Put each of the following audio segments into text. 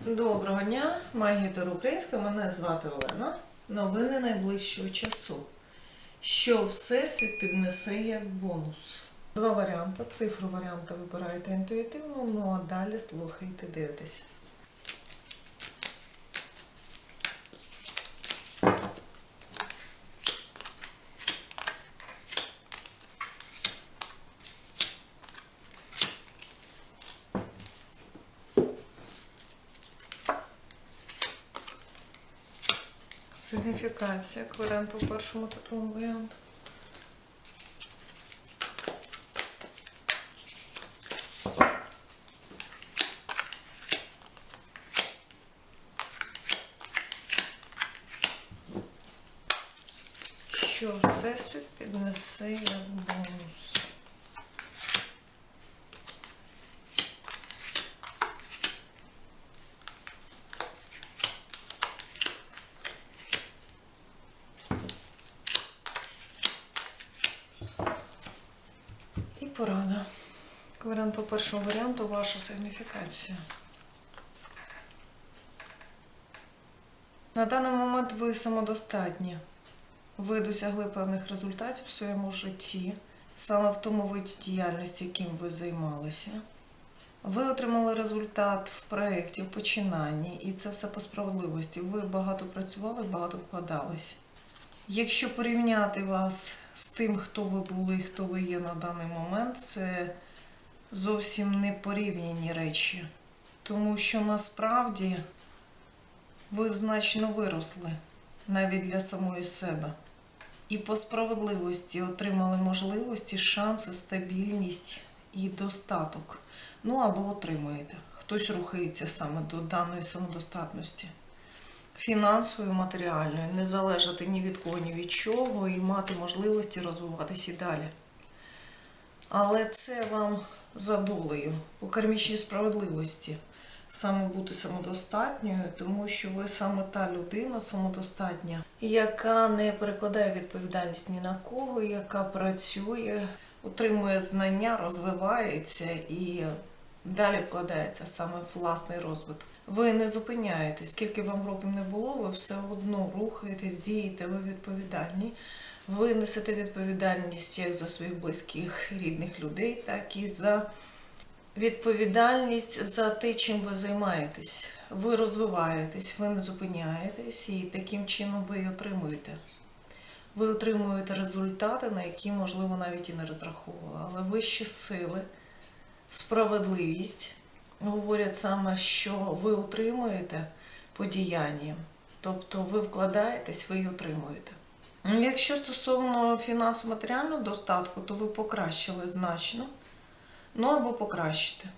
Доброго дня, магітер українська, мене звати Олена. Новини найближчого часу. Що Всесвіт піднесе як бонус. Два варіанти. Цифру варіанта вибираєте інтуїтивно, ну а далі слухайте, дивитесь. Сигніфікація. Кваріант по першому та другому варіанту. Що Всесвіт піднесе як бонус. І порада. Першому варіанту ваша сигніфікація. На даний момент ви самодостатні. Ви досягли певних результатів в своєму житті, саме в тому виді діяльності, яким ви займалися. Ви отримали результат в проєкті, в починанні, і це все по справедливості. Ви багато працювали, багато вкладались. Якщо порівняти вас з тим, хто ви були, хто ви є на даний момент, це зовсім не порівняні речі. Тому що насправді ви значно виросли навіть для самої себе. І по справедливості отримали можливості, шанси, стабільність і достаток. Ну або отримуєте. Хтось рухається саме до даної самодостатності фінансовою, матеріальною, не залежати ні від кого, ні від чого, і мати можливості розвиватися і далі. Але це вам за долею, по кармічній справедливості, саме бути самодостатньою, тому що ви саме та людина самодостатня, яка не перекладає відповідальність ні на кого, яка працює, отримує знання, розвивається і далі вкладається саме в власний розвиток. Ви не зупиняєтесь, скільки вам років не було, ви все одно рухаєтесь, дієте, ви відповідальні. Ви несете відповідальність як за своїх близьких рідних людей, так і за відповідальність за те, чим ви займаєтесь. Ви розвиваєтесь, ви не зупиняєтесь, і таким чином ви отримуєте. Ви отримуєте результати, на які, можливо, навіть і не розраховували. Але вищі сили, справедливість говорять саме, що ви отримуєте по діянням. Тобто ви вкладаєтесь, ви і отримуєте. Якщо стосовно фінансово-матеріального достатку, то ви покращили значно, ну або покращите.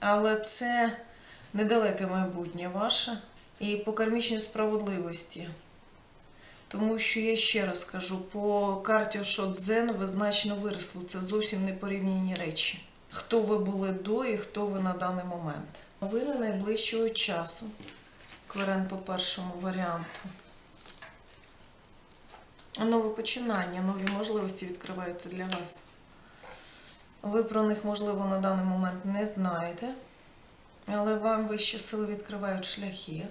Але це недалеке майбутнє ваше і по кармічній справедливості. Тому що я ще раз кажу, по карті Шотзен ви значно виросли. Це зовсім не порівняні речі. Хто ви були до і хто ви на даний момент. Новини найближчого часу. Кварен по першому варіанту. Нове починання, нові можливості відкриваються для вас. Ви про них, можливо, на даний момент не знаєте, але вам вищі сили відкривають шляхи.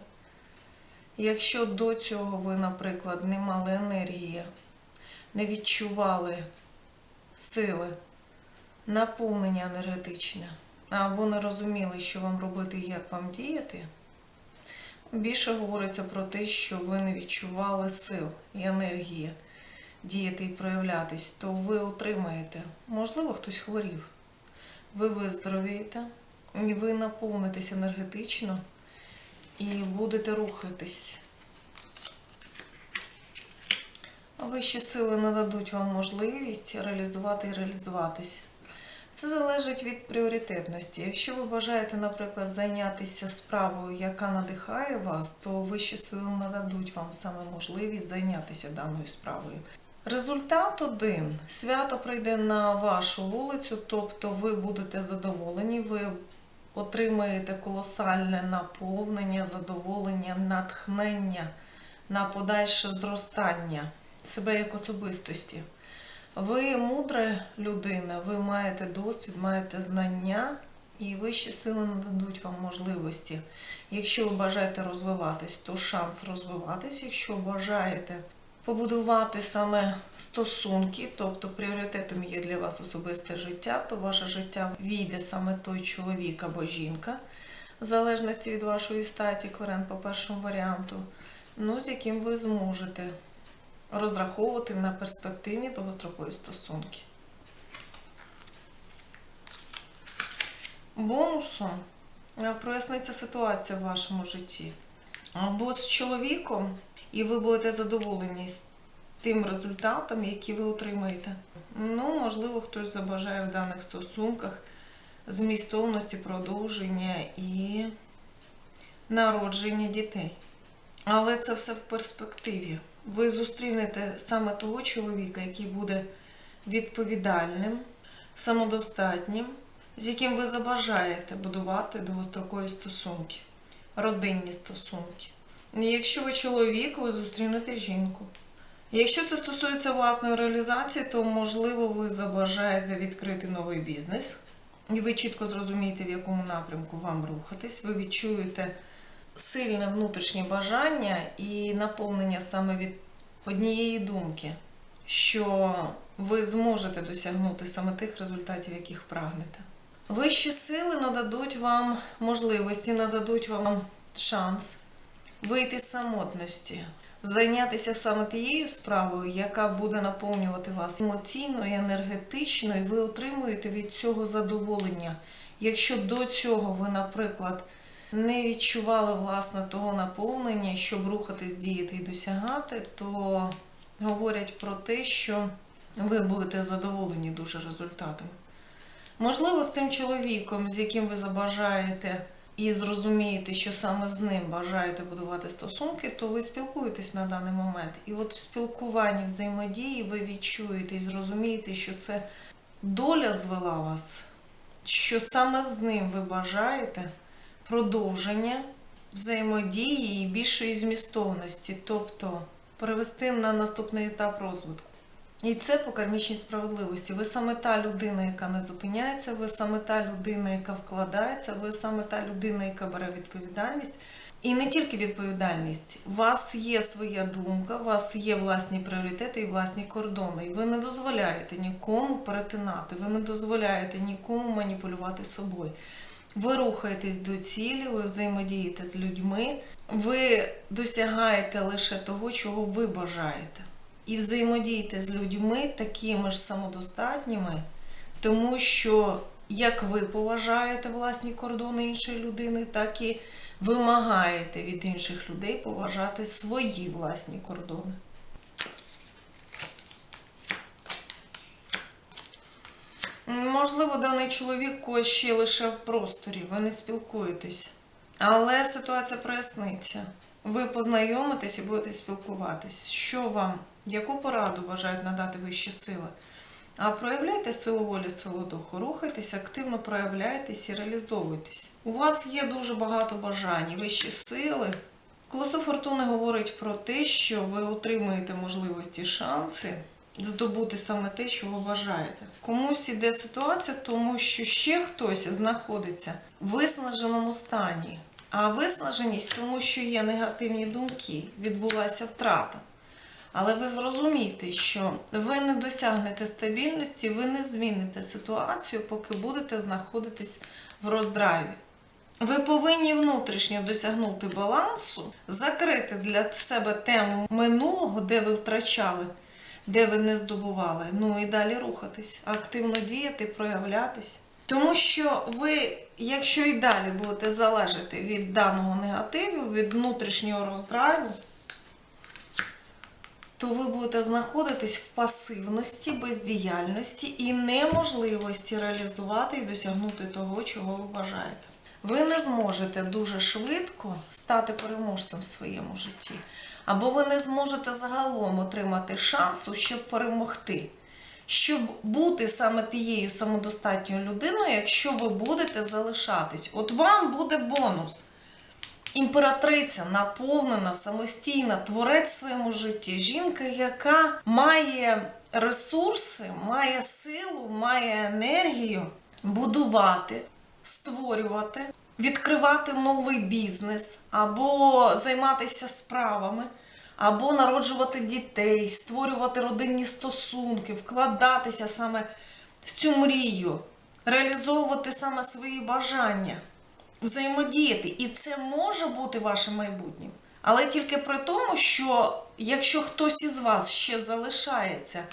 Якщо до цього ви, наприклад, не мали енергії, не відчували сили, наповнення енергетичне, або не розуміли, що вам робити і як вам діяти, більше говориться про те, що ви не відчували сил і енергії діяти і проявлятись, то ви отримаєте. Можливо, хтось хворів. Ви виздоровієте, ви наповнитесь енергетично і будете рухатись. Вищі сили нададуть вам можливість реалізувати і реалізуватись. Це залежить від пріоритетності. Якщо ви бажаєте, наприклад, зайнятися справою, яка надихає вас, то вищі сили нададуть вам саме можливість зайнятися даною справою. Результат один. Свято прийде на вашу вулицю, тобто ви будете задоволені, ви отримаєте колосальне наповнення, задоволення, натхнення на подальше зростання себе як особистості. Ви мудра людина, ви маєте досвід, маєте знання, і вищі сили нададуть вам можливості. Якщо ви бажаєте розвиватись, то шанс розвиватись. Якщо бажаєте побудувати саме стосунки, тобто пріоритетом є для вас особисте життя, то ваше життя війде саме той чоловік або жінка, в залежності від вашої статі, кварен по першому варіанту, ну, з яким ви зможете розраховувати на перспективні довгострокові стосунки. Бонусом е, проясниться ситуація в вашому житті. Або з чоловіком, і ви будете задоволені тим результатом, який ви отримаєте. Ну, можливо, хтось забажає в даних стосунках змістовності, продовження і народження дітей. Але це все в перспективі. Ви зустрінете саме того чоловіка, який буде відповідальним, самодостатнім, з яким ви забажаєте будувати довгострокові стосунки, родинні стосунки. Якщо ви чоловік, ви зустрінете жінку. Якщо це стосується власної реалізації, то можливо ви забажаєте відкрити новий бізнес, і ви чітко зрозумієте, в якому напрямку вам рухатись. Ви відчуєте сильне внутрішнє бажання і наповнення саме від однієї думки, що ви зможете досягнути саме тих результатів, яких прагнете. Вищі сили нададуть вам можливості, нададуть вам шанс вийти з самотності, зайнятися саме тією справою, яка буде наповнювати вас емоційно і енергетично, і ви отримуєте від цього задоволення. Якщо до цього ви, наприклад, не відчували власне того наповнення, щоб рухатись, діяти і досягати, то говорять про те, що ви будете задоволені дуже результатами. Можливо, з цим чоловіком, з яким ви забажаєте і зрозумієте, що саме з ним бажаєте будувати стосунки, то ви спілкуєтесь на даний момент. І от в спілкуванні, взаємодії ви відчуєте і зрозумієте, що це доля звела вас, що саме з ним ви бажаєте продовження взаємодії і більшої змістовності, тобто перевести на наступний етап розвитку. І це по кармічній справедливості. Ви саме та людина, яка не зупиняється, ви саме та людина, яка вкладається, ви саме та людина, яка бере відповідальність. І не тільки відповідальність. У вас є своя думка, у вас є власні пріоритети і власні кордони. І ви не дозволяєте нікому перетинати, ви не дозволяєте нікому маніпулювати собою. Ви рухаєтесь до цілі, ви взаємодієте з людьми, ви досягаєте лише того, чого ви бажаєте. І взаємодієте з людьми такими ж самодостатніми, тому що як ви поважаєте власні кордони іншої людини, так і вимагаєте від інших людей поважати свої власні кордони. Можливо, даний чоловік ще лише в просторі, ви не спілкуєтесь. Але ситуація проясниться. Ви познайомитесь і будете спілкуватись. Що вам, яку пораду бажають надати вищі сили? А проявляйте силу волі, силу духу, рухайтесь, активно проявляйтесь і реалізовуйтесь. У вас є дуже багато бажань, вищі сили. Колесо фортуни говорить про те, що ви отримуєте можливості, шанси здобути саме те, ви бажаєте. Комусь іде ситуація, тому що ще хтось знаходиться в виснаженому стані. А виснаженість, тому що є негативні думки, відбулася втрата. Але ви зрозумієте, що ви не досягнете стабільності, ви не зміните ситуацію, поки будете знаходитись в роздраві. Ви повинні внутрішньо досягнути балансу, закрити для себе тему минулого, де ви втрачали, де ви не здобували. Ну і далі рухатись, активно діяти, проявлятись. Тому що ви, якщо і далі будете залежати від даного негативу, від внутрішнього роздраву, то ви будете знаходитись в пасивності, бездіяльності і неможливості реалізувати і досягнути того, чого ви бажаєте. Ви не зможете дуже швидко стати переможцем в своєму житті, або ви не зможете загалом отримати шансу, щоб перемогти. Щоб бути саме тією самодостатньою людиною, якщо ви будете залишатись, от вам буде бонус. Імператриця наповнена, самостійна, творець в своєму житті, жінка, яка має ресурси, має силу, має енергію будувати створювати, відкривати новий бізнес, або займатися справами, або народжувати дітей, створювати родинні стосунки, вкладатися саме в цю мрію, реалізовувати саме свої бажання, взаємодіяти. І це може бути вашим майбутнім. Але тільки при тому, що якщо хтось із вас ще залишається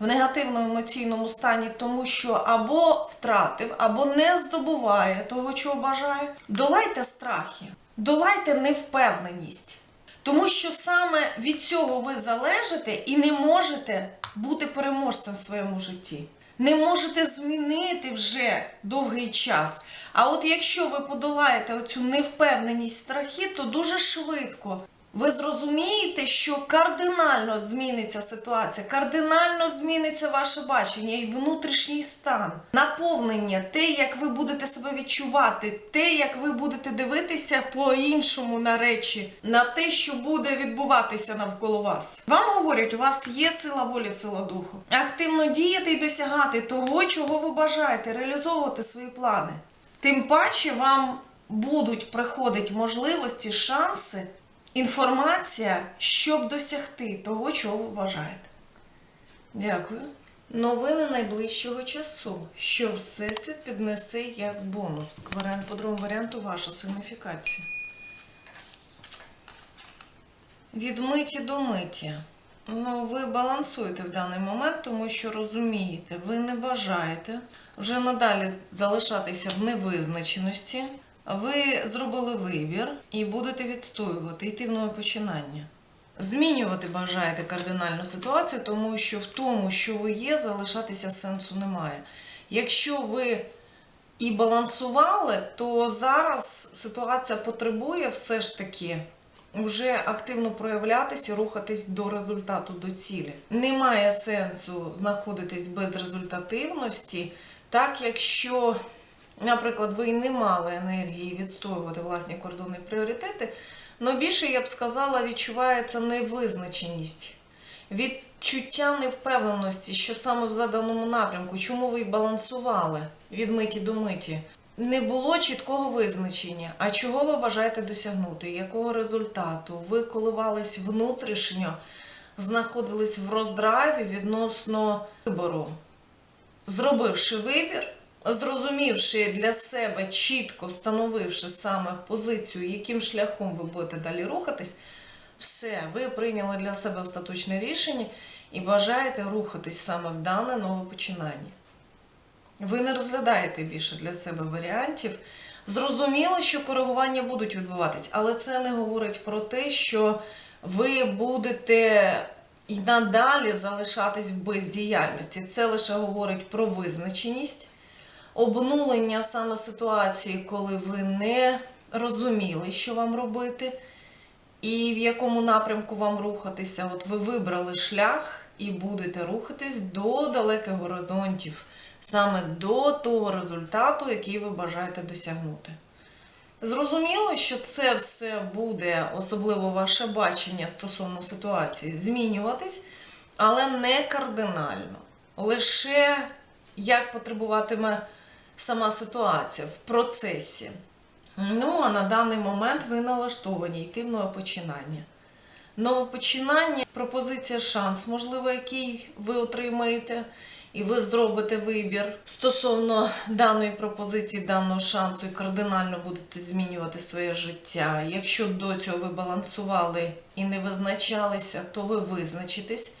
в негативному емоційному стані, тому що або втратив, або не здобуває того, чого бажає, долайте страхи, долайте невпевненість. Тому що саме від цього ви залежите і не можете бути переможцем в своєму житті. Не можете змінити вже довгий час. А от якщо ви подолаєте оцю невпевненість страхи, то дуже швидко ви зрозумієте, що кардинально зміниться ситуація, кардинально зміниться ваше бачення і внутрішній стан, наповнення, те, як ви будете себе відчувати, те, як ви будете дивитися по-іншому на речі, на те, що буде відбуватися навколо вас. Вам говорять, у вас є сила волі, сила духу. Активно діяти і досягати того, чого ви бажаєте, реалізовувати свої плани. Тим паче вам будуть приходити можливості, шанси інформація, щоб досягти того, чого ви вважаєте. Дякую. Новини найближчого часу, що Всесвіт піднесе як бонус. Варіант по другому варіанту ваша сигніфікація. Від миті до миті. Ну, ви балансуєте в даний момент, тому що розумієте, ви не бажаєте вже надалі залишатися в невизначеності. Ви зробили вибір і будете відстоювати, йти в нове починання. Змінювати бажаєте кардинальну ситуацію, тому що в тому, що ви є, залишатися сенсу немає. Якщо ви і балансували, то зараз ситуація потребує все ж таки вже активно проявлятися, рухатись до результату, до цілі. Немає сенсу знаходитись без результативності, так якщо. Наприклад, ви не мали енергії відстоювати власні кордони пріоритети, але більше, я б сказала, відчувається невизначеність, відчуття невпевненості, що саме в заданому напрямку, чому ви балансували від миті до миті. Не було чіткого визначення, а чого ви бажаєте досягнути, якого результату. Ви коливались внутрішньо, знаходились в роздраві відносно вибору. Зробивши вибір, зрозумівши для себе, чітко встановивши саме позицію, яким шляхом ви будете далі рухатись, все, ви прийняли для себе остаточне рішення і бажаєте рухатись саме в дане нове починання. Ви не розглядаєте більше для себе варіантів. Зрозуміло, що коригування будуть відбуватись, але це не говорить про те, що ви будете і надалі залишатись в бездіяльності. Це лише говорить про визначеність, обнулення саме ситуації, коли ви не розуміли, що вам робити, і в якому напрямку вам рухатися. От ви вибрали шлях і будете рухатись до далеких горизонтів, саме до того результату, який ви бажаєте досягнути. Зрозуміло, що це все буде, особливо ваше бачення стосовно ситуації, змінюватись, але не кардинально. Лише як потребуватиме сама ситуація в процесі. Ну, а на даний момент ви налаштовані йти в нове починання. Нове починання, пропозиція шанс, можливо, який ви отримаєте, і ви зробите вибір стосовно даної пропозиції, даного шансу, і кардинально будете змінювати своє життя. Якщо до цього ви балансували і не визначалися, то ви визначитесь.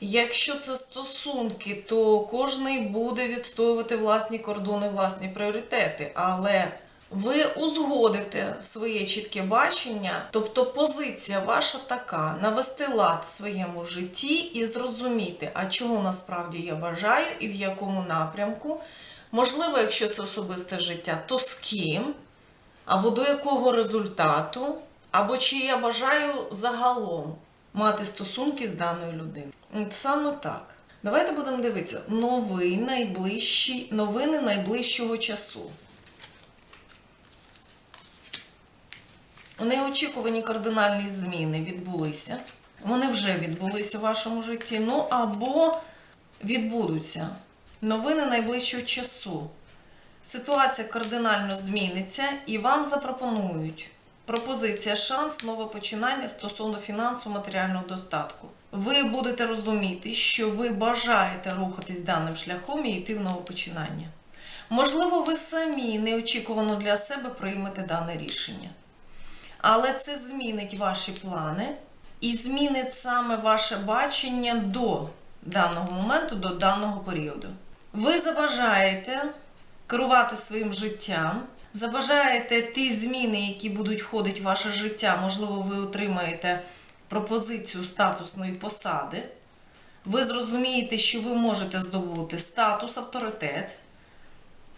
Якщо це стосунки, то кожний буде відстоювати власні кордони, власні пріоритети. Але ви узгодите своє чітке бачення, тобто позиція ваша така: навести лад в своєму житті і зрозуміти, а чого насправді я бажаю і в якому напрямку. Можливо, якщо це особисте життя, то з ким, або до якого результату, або чи я бажаю загалом мати стосунки з даною людиною. Саме так. Давайте будемо дивитися новий найближчий, новини найближчого часу. Неочікувані кардинальні зміни відбулися. Вони вже відбулися в вашому житті. Ну або відбудуться новини найближчого часу. ситуація кардинально зміниться і вам запропонують пропозиція, шанс, нове починання стосовно фінансово матеріального достатку. Ви будете розуміти, що ви бажаєте рухатись даним шляхом і йти в нове починання. Можливо, ви самі неочікувано для себе приймете дане рішення. Але це змінить ваші плани і змінить саме ваше бачення до даного моменту, до даного періоду. Ви забажаєте керувати своїм життям, забажаєте ті зміни, які будуть входити в ваше життя. Можливо, ви отримаєте пропозицію статусної посади. Ви зрозумієте, що ви можете здобути статус, авторитет,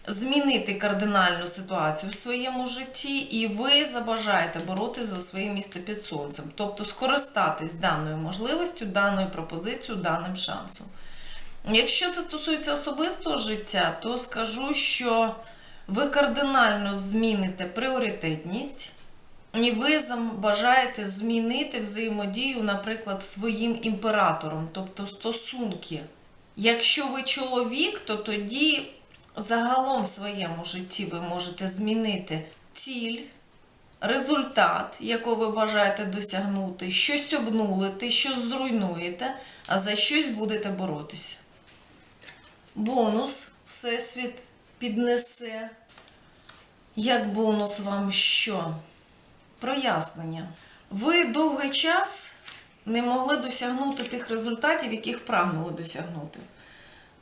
змінити кардинальну ситуацію в своєму житті, і ви забажаєте боротися за своє місце під сонцем, тобто скористатись даною можливістю, даною пропозицією, даним шансом. Якщо це стосується особистого життя, то скажу, що ви кардинально зміните пріоритетність, і ви бажаєте змінити взаємодію, наприклад, своїм імператором, тобто стосунки. Якщо ви чоловік, то тоді загалом в своєму житті ви можете змінити ціль, результат, якого ви бажаєте досягнути, щось обнулити, щось зруйнуєте, а за щось будете боротися. Бонус Всесвіт піднесе. Як бонус вам що? Прояснення. Ви довгий час не могли досягнути тих результатів, яких прагнули досягнути.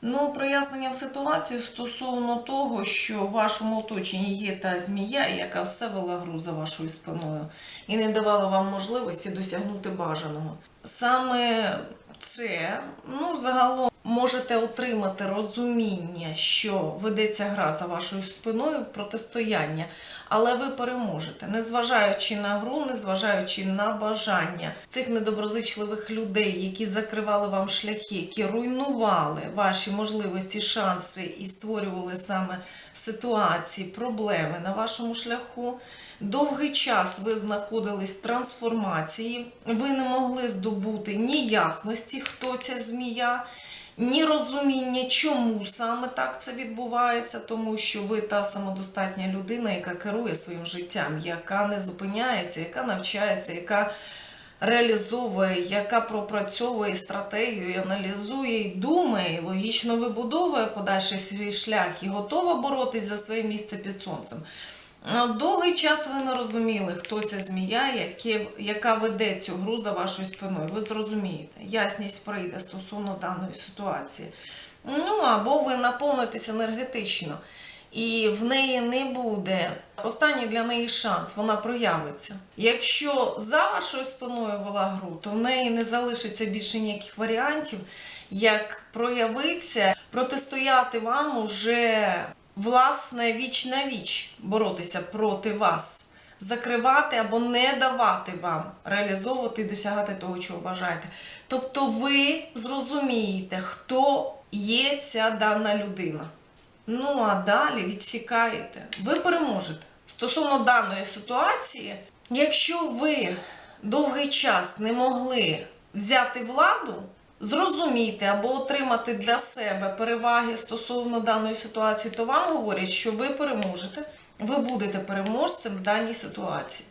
Ну, прояснення в ситуації стосовно того, що в вашому оточенні є та змія, яка все вела гру за вашою спиною і не давала вам можливості досягнути бажаного. Саме це, ну, загалом можете отримати розуміння, що ведеться гра за вашою спиною в протистояння, але ви переможете, незважаючи на гру, незважаючи на бажання цих недоброзичливих людей, які закривали вам шляхи, які руйнували ваші можливості, шанси і створювали саме ситуації, проблеми на вашому шляху. Довгий час ви знаходились в трансформації, ви не могли здобути ні ясності, хто ця змія, ні розуміння, чому саме так це відбувається, тому що ви та самодостатня людина, яка керує своїм життям, яка не зупиняється, яка навчається, яка реалізовує, яка пропрацьовує стратегію, аналізує, і думає, і логічно вибудовує подальший свій шлях і готова боротись за своє місце під сонцем. Довгий час ви не розуміли, хто ця змія, яка веде цю гру за вашою спиною. Ви зрозумієте, ясність прийде стосовно даної ситуації. Ну або ви наповнитесь енергетично, і в неї не буде. Останній для неї шанс, вона проявиться. Якщо за вашою спиною вела гру, то в неї не залишиться більше ніяких варіантів, як проявитися, протистояти вам уже власне віч на віч боротися проти вас, закривати або не давати вам реалізовувати і досягати того, чого бажаєте. Тобто ви зрозумієте, хто є ця дана людина. Ну а далі відсікаєте. Ви переможете. Стосовно даної ситуації, якщо ви довгий час не могли взяти владу, зрозуміти або отримати для себе переваги стосовно даної ситуації, то вам говорять, що ви переможете, ви будете переможцем в даній ситуації.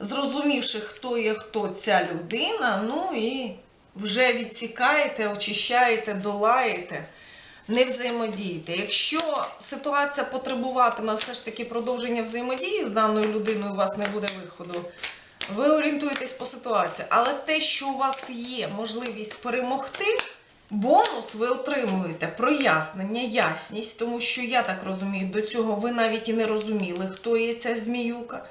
Зрозумівши, хто є хто ця людина, ну і вже відсікаєте, очищаєте, долаєте, не взаємодієте. Якщо ситуація потребуватиме все ж таки продовження взаємодії з даною людиною, у вас не буде виходу. Ви орієнтуєтесь по ситуації, але те, що у вас є можливість перемогти, бонус ви отримуєте прояснення, ясність, тому що я так розумію, до цього ви навіть і не розуміли, хто є ця зміюка.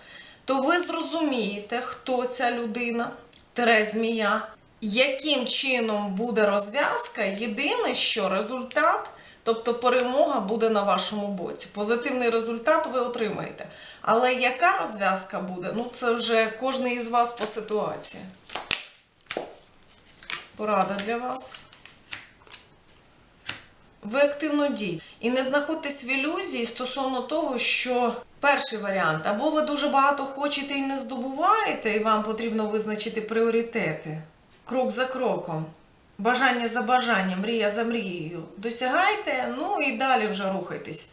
То ви зрозумієте, хто ця людина, тере змія, яким чином буде розв'язка. Єдине, що результат, тобто перемога буде на вашому боці. Позитивний результат ви отримаєте. Але яка розв'язка буде, ну це вже кожен із вас по ситуації. Порада для вас. Ви активно дієте. І не знаходьтесь в ілюзії стосовно того, що перший варіант, або ви дуже багато хочете і не здобуваєте, і вам потрібно визначити пріоритети крок за кроком. Бажання за бажанням, мрія за мрією. Досягайте, ну і далі вже рухайтесь.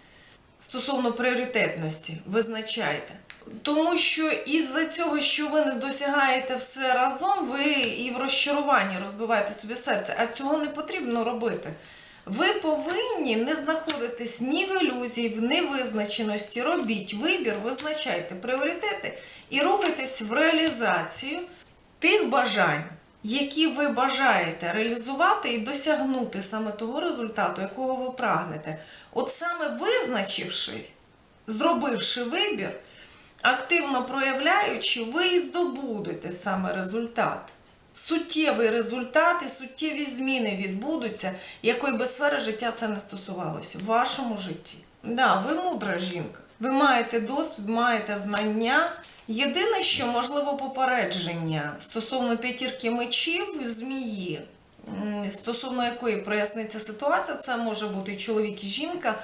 стосовно пріоритетності, визначайте. Тому що із-за цього, що ви не досягаєте все разом, ви і в розчаруванні розбиваєте собі серце, а цього не потрібно робити. Ви повинні не знаходитись ні в ілюзії, в невизначеності. Робіть вибір, визначайте пріоритети і рухайтесь в реалізацію тих бажань, які ви бажаєте реалізувати і досягнути саме того результату, якого ви прагнете. От саме визначивши, зробивши вибір, активно проявляючи, ви і здобудете саме результат. Суттєвий результат і суттєві зміни відбудуться, якої би сфери життя це не стосувалося в вашому житті. Да, ви мудра жінка. Ви маєте досвід, маєте знання. Єдине, що можливо попередження стосовно п'ятірки мечів змії, стосовно якої проясниться ситуація, це може бути чоловік і жінка.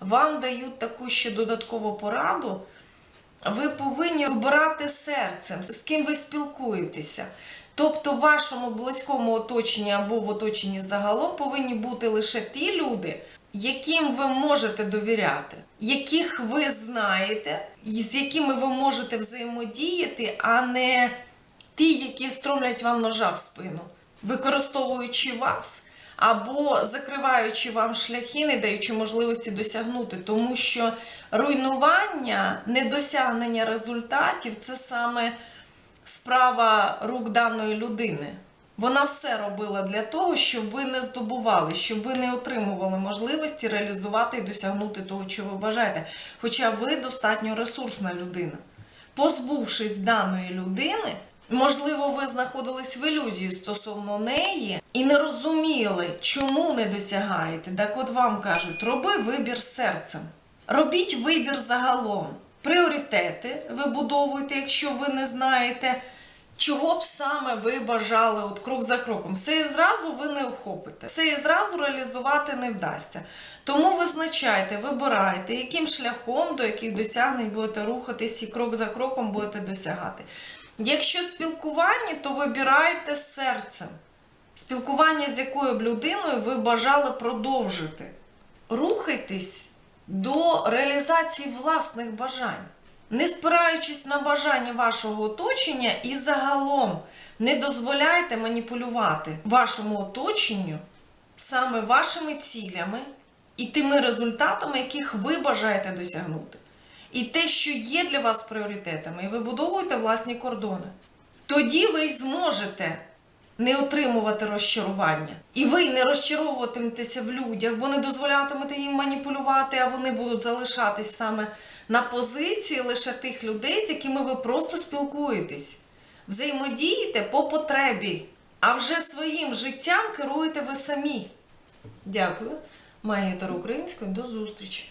Вам дають таку ще додаткову пораду. Ви повинні обирати серцем, з ким ви спілкуєтеся. Тобто, в вашому близькому оточенні або в оточенні загалом повинні бути лише ті люди, яким ви можете довіряти, яких ви знаєте, з якими ви можете взаємодіяти, а не ті, які встромлять вам ножа в спину, використовуючи вас або закриваючи вам шляхи, не даючи можливості досягнути, тому що руйнування, недосягнення результатів це саме справа рук даної людини. Вона все робила для того, щоб ви не здобували, щоб ви не отримували можливості реалізувати і досягнути того, чого ви бажаєте. Хоча ви достатньо ресурсна людина. Позбувшись даної людини, можливо, ви знаходились в ілюзії стосовно неї і не розуміли, чому не досягаєте. Так от вам кажуть, роби вибір серцем. Робіть вибір загалом. Пріоритети вибудовуйте, якщо ви не знаєте, чого б саме ви бажали от крок за кроком. Все і зразу ви не охопите, все і зразу реалізувати не вдасться. Тому визначайте, вибирайте, яким шляхом до яких досягнень будете рухатись і крок за кроком будете досягати. Якщо спілкування, то вибирайте серцем. Спілкування з якою б людиною ви бажали продовжити. Рухайтесь до реалізації власних бажань, не спираючись на бажання вашого оточення і загалом не дозволяйте маніпулювати вашому оточенню саме вашими цілями і тими результатами, яких ви бажаєте досягнути. І те, що є для вас пріоритетами, і ви будовуєте власні кордони. Тоді ви й зможете не отримувати розчарування. І ви не розчаровуватиметеся в людях, бо не дозволятимете їм маніпулювати, а вони будуть залишатись саме на позиції лише тих людей, з якими ви просто спілкуєтесь. Взаємодієте по потребі, а вже своїм життям керуєте ви самі. Дякую. Магія Таро Української. До зустрічі!